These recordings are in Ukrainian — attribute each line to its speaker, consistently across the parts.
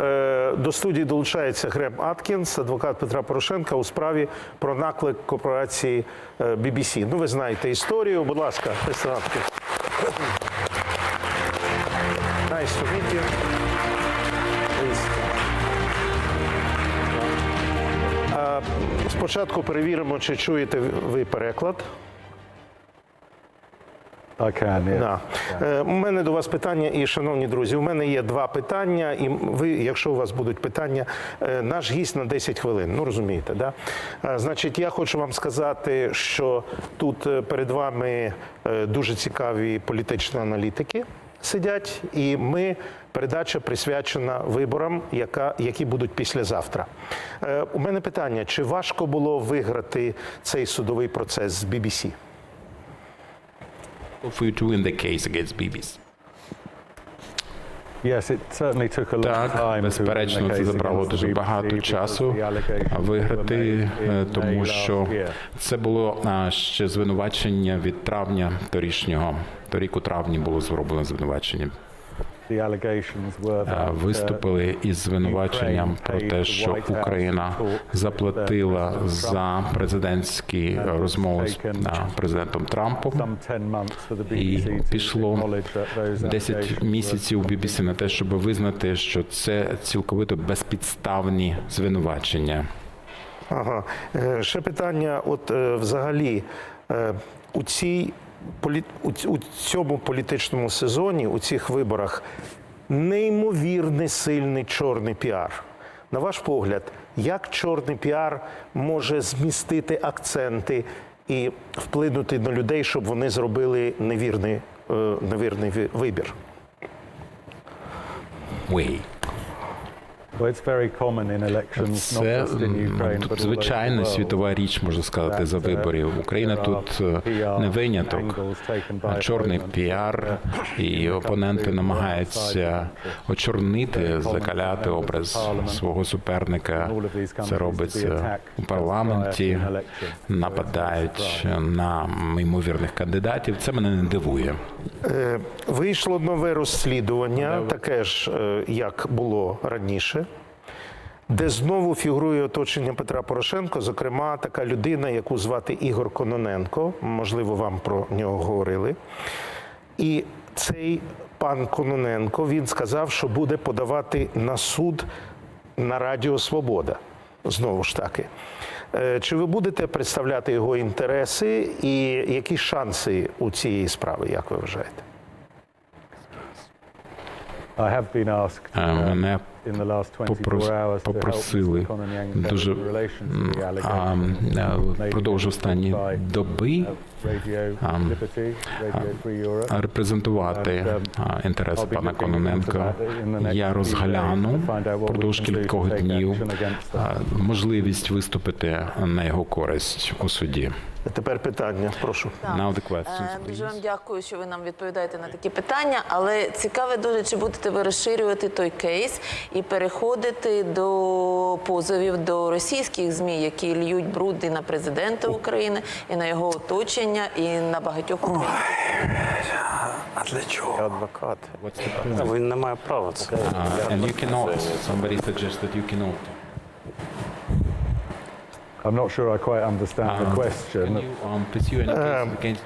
Speaker 1: Е, До студії долучається Грем Аткінс, адвокат Петра Порошенка у справі про наклик корпорації е, BBC. Ну, ви знаєте історію. Будь ласка, Мистер Аткінс. Nice to you. Спочатку перевіримо, чи чуєте ви переклад.
Speaker 2: Yeah.
Speaker 1: Да. Е, У мене до вас питання, і шановні друзі, у мене є два питання. І ви, якщо у вас будуть питання, е, наш гість на 10 хвилин. Ну розумієте, да? Е, Значить, я хочу вам сказати, що тут перед вами дуже цікаві політичні аналітики сидять, і ми. Передача присвячена виборам, яка, які будуть післязавтра. Е, у мене питання: чи важко було виграти цей судовий процес з BBC?
Speaker 3: For you to win the case against BBC.
Speaker 2: Yes, it certainly took a long
Speaker 3: Так, безперечно, це забрало дуже багато часу виграти, е, тому що це було ще звинувачення від травня торішнього. Торік у травні було зроблено звинувачення.
Speaker 2: The allegations were
Speaker 3: Е,
Speaker 2: that, uh,
Speaker 3: Виступили із звинуваченням про те, що Україна заплатила за президентські розмови з президентом Трампом.
Speaker 2: some 10 months for the
Speaker 3: І пішло
Speaker 2: acknowledge
Speaker 3: 10 місяців у BBC на те, щоб визнати, що це цілковито безпідставні звинувачення.
Speaker 1: Ага. Е, Ще питання: от е, взагалі е, у цій. У цьому політичному сезоні, у цих виборах, неймовірний сильний чорний піар. На ваш погляд, як чорний піар може змістити акценти і вплинути на людей, щоб вони зробили невірний, е, невірний вибір?
Speaker 3: Way.
Speaker 2: The
Speaker 3: звичайна світова річ, можна сказати, за
Speaker 2: uh,
Speaker 3: виборів. Україна тут е, не виняток.
Speaker 2: angles taken by
Speaker 3: Чорний піар і опоненти намагаються очорнити, закаляти образ свого суперника. Це робиться у парламенті, нападають на ймовірних кандидатів. Це мене не дивує.
Speaker 1: Е, Вийшло нове розслідування, таке ж, е, як було раніше, де знову фігурує оточення Петра Порошенко, зокрема, така людина, яку звати Ігор Кононенко. Можливо, вам про нього говорили. І цей пан Кононенко він сказав, що буде подавати на суд на Радіо Свобода. Знову ж таки. Е, Чи ви будете представляти його інтереси і які шанси у цієї справи, як ви вважаєте?
Speaker 2: I have been asked
Speaker 3: Е,
Speaker 2: uh,
Speaker 3: Мене
Speaker 2: in the last 24
Speaker 3: попрос-
Speaker 2: hours to help
Speaker 3: попросили
Speaker 2: Mr. Kononenko
Speaker 3: дуже а, е, останні доби
Speaker 2: Free Europe.
Speaker 3: репрезентувати а, інтереси пана Кононенка. Я розгляну впродовж кількох днів можливість виступити на його користь у суді.
Speaker 1: Тепер питання, прошу.
Speaker 4: Так.
Speaker 3: Now the
Speaker 4: Е, Дуже вам дякую, що ви нам відповідаєте на такі питання. Але цікаве дуже, чи будете ви розширювати той кейс і переходити до позовів до російських змі, які льють бруди на президента України і на його оточення, і на багатьох українців.
Speaker 5: А для чого?
Speaker 6: адвокат. Він не має права це.
Speaker 3: And you cannot. Somebody suggests that you cannot.
Speaker 2: I'm not sure I quite understand the
Speaker 3: Can
Speaker 2: question.
Speaker 3: you um, pursue any case against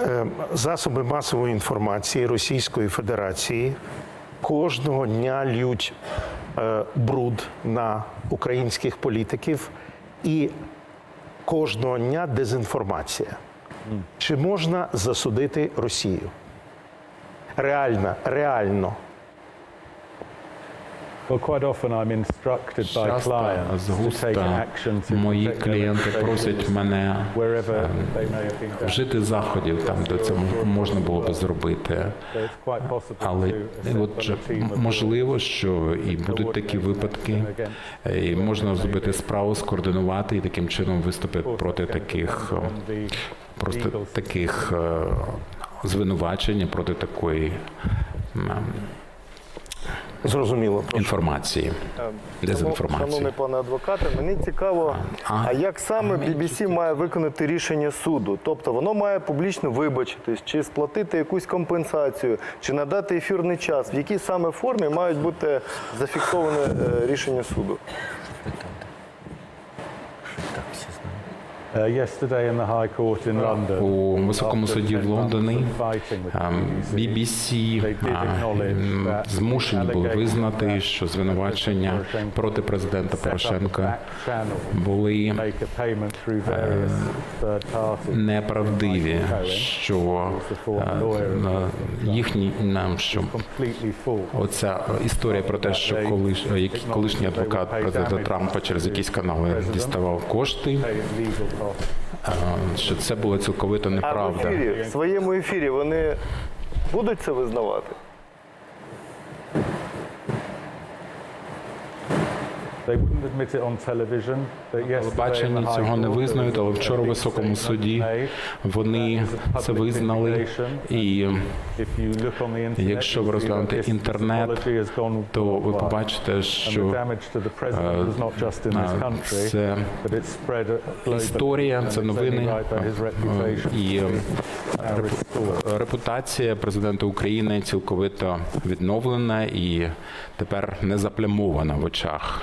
Speaker 1: Е, Засоби масової інформації Російської Федерації кожного дня лють е, бруд на українських політиків і кожного дня дезінформація. Чи можна засудити Росію? Реально, реально.
Speaker 2: Well, quite often I'm instructed by
Speaker 3: часто
Speaker 2: clients
Speaker 3: з
Speaker 2: to take
Speaker 3: густа
Speaker 2: action to
Speaker 3: мої клієнти просять мене
Speaker 2: done.
Speaker 3: вжити заходів там, де це можна було би зробити. Але
Speaker 2: to assemble
Speaker 3: от же
Speaker 2: a team of
Speaker 3: можливо, що і будуть такі випадки, і можна зробити справу, скоординувати і таким чином виступити проти таких е, просто таких е, звинувачень, проти такої м,
Speaker 1: Зрозуміло. прошу.
Speaker 3: інформації.
Speaker 5: Шановний пане адвокате, мені цікаво,
Speaker 3: А?
Speaker 5: а як саме BBC має виконати рішення суду? Тобто воно має публічно вибачитись, чи сплатити якусь компенсацію, чи надати ефірний час? В якій саме формі мають бути зафіксоване е, рішення суду?
Speaker 2: Uh, yesterday in the High Court in London,
Speaker 3: У високому суді
Speaker 2: 10
Speaker 3: в Лондоні
Speaker 2: BBC,
Speaker 3: змушені були визнати, що звинувачення проти президента Порошенка були
Speaker 2: parties.
Speaker 3: неправдиві, що е, е, їхні нам що. Оця історія про те, що колиш, колишній адвокат президента Трампа через якісь канали діставав кошти, Е, що це було цілковито
Speaker 5: А в
Speaker 3: неправда.
Speaker 5: ефірі, в своєму ефірі вони будуть це визнавати?
Speaker 2: They wouldn't admit it on television, but yesterday in the
Speaker 3: Телебачення цього не визнають, але вчора в високому суді вони це визнали. І Якщо ви розглянете інтернет, то ви побачите, що е, це історія, це новини е, і е, репутація президента України цілковито відновлена і тепер не заплямована в очах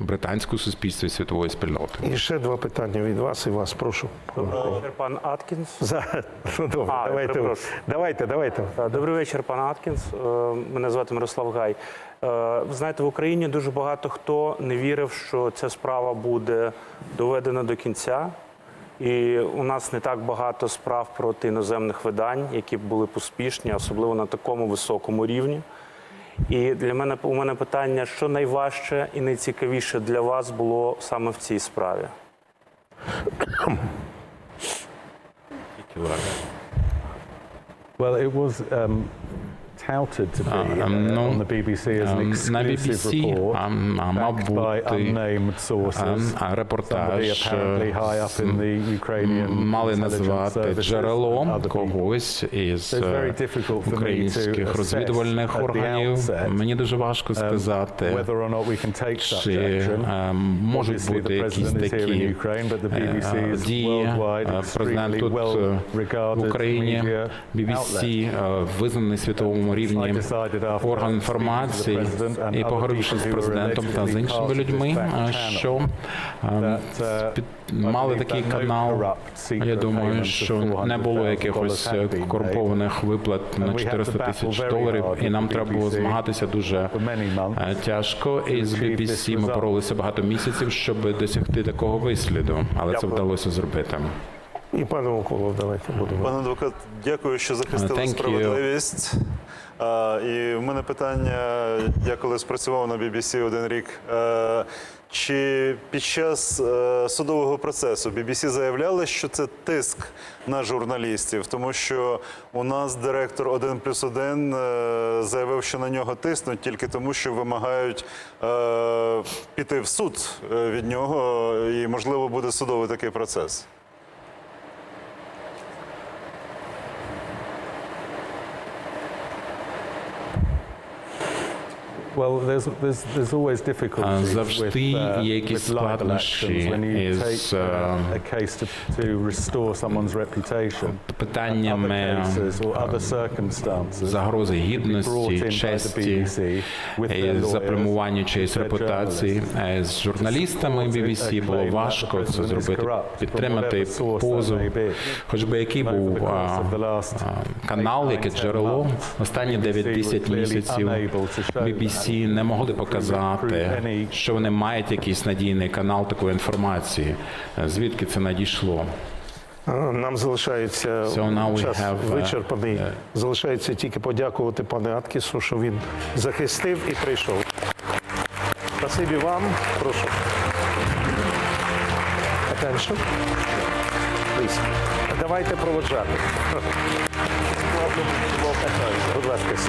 Speaker 3: британського суспільства і світової спільноти.
Speaker 1: І ще два питання від вас і вас, прошу.
Speaker 6: Добрий вечір, пан Аткінс.
Speaker 1: За... Ну, добре,
Speaker 6: А,
Speaker 1: давайте,
Speaker 6: перепрошую.
Speaker 1: давайте, давайте.
Speaker 6: Добрий вечір, пан Аткінс. Е, Мене звати Мирослав Гай. Е, Ви знаєте, в Україні дуже багато хто не вірив, що ця справа буде доведена до кінця. І у нас не так багато справ проти іноземних видань, які б були б успішні, особливо на такому високому рівні. І для мене у мене питання: що найважче і найцікавіше для вас було саме в цій справі?
Speaker 2: Well, it was um, touted to be uh,
Speaker 3: ну,
Speaker 2: on the BBC as an
Speaker 3: ем,
Speaker 2: exclusive
Speaker 3: BBC
Speaker 2: report,
Speaker 3: а, а,
Speaker 2: backed by unnamed sources.
Speaker 3: ем, репортаж
Speaker 2: apparently high
Speaker 3: е,
Speaker 2: up in the Ukrainian
Speaker 3: мали назвати джерело когось із
Speaker 2: So it's very
Speaker 3: е,
Speaker 2: difficult for me to
Speaker 3: українських розвідувальних органів. Мені дуже важко
Speaker 2: um,
Speaker 3: сказати,
Speaker 2: whether or not we can take such
Speaker 3: чи
Speaker 2: action.
Speaker 3: е, можуть бути якісь такі е, дії. Е, Президент тут е, в Україні, BBC, е, визнаний світовому рівні
Speaker 2: decided
Speaker 3: орган інформації і поговоривши з президентом та з іншими людьми, е, що е,
Speaker 2: that, uh,
Speaker 3: мали такий канал. Я думаю, що не було якихось
Speaker 2: made.
Speaker 3: корумпованих виплат на
Speaker 2: And we had to
Speaker 3: 400 тисяч доларів, і нам треба було змагатися дуже е, тяжко. І з BBC ми боролися багато місяців, щоб досягти такого висліду, але це вдалося зробити.
Speaker 1: І пане Миколо, давайте будемо.
Speaker 7: Пане адвокат, дякую, що захистили
Speaker 3: Thank
Speaker 7: справедливість. А, і в мене питання: я коли спрацював на BBC один рік. е, Чи під час е, судового процесу BBC заявляли, що це тиск на журналістів, тому що у нас директор 1 плюс 1 заявив, що на нього тиснуть тільки тому, що вимагають е, піти в суд е, від нього, і можливо буде судовий такий процес.
Speaker 3: Завжди
Speaker 2: with, uh,
Speaker 3: є якісь складнощі
Speaker 2: when you
Speaker 3: із,
Speaker 2: take uh,
Speaker 3: е,
Speaker 2: a case to, to restore someone's reputation. Other
Speaker 3: питаннями
Speaker 2: cases or other
Speaker 3: загрози гідності, честі
Speaker 2: lawyers,
Speaker 3: заплямування чиїсь репутації. Е, З журналістами BBC було важко це зробити, підтримати позов, хоч би який був канал, яке джерело. Останні 9-10 місяців BBC не могли показати, що вони мають якийсь надійний канал такої інформації. Е, Звідки це надійшло?
Speaker 1: Нам залишається
Speaker 3: So
Speaker 1: час
Speaker 3: have, uh,
Speaker 1: вичерпаний.
Speaker 3: uh,
Speaker 1: Залишається тільки подякувати пане Аткісу, що він захистив і прийшов. Спасибі вам. Прошу. Attention. Please. Давайте проводжати. Будь ласка, сидіть.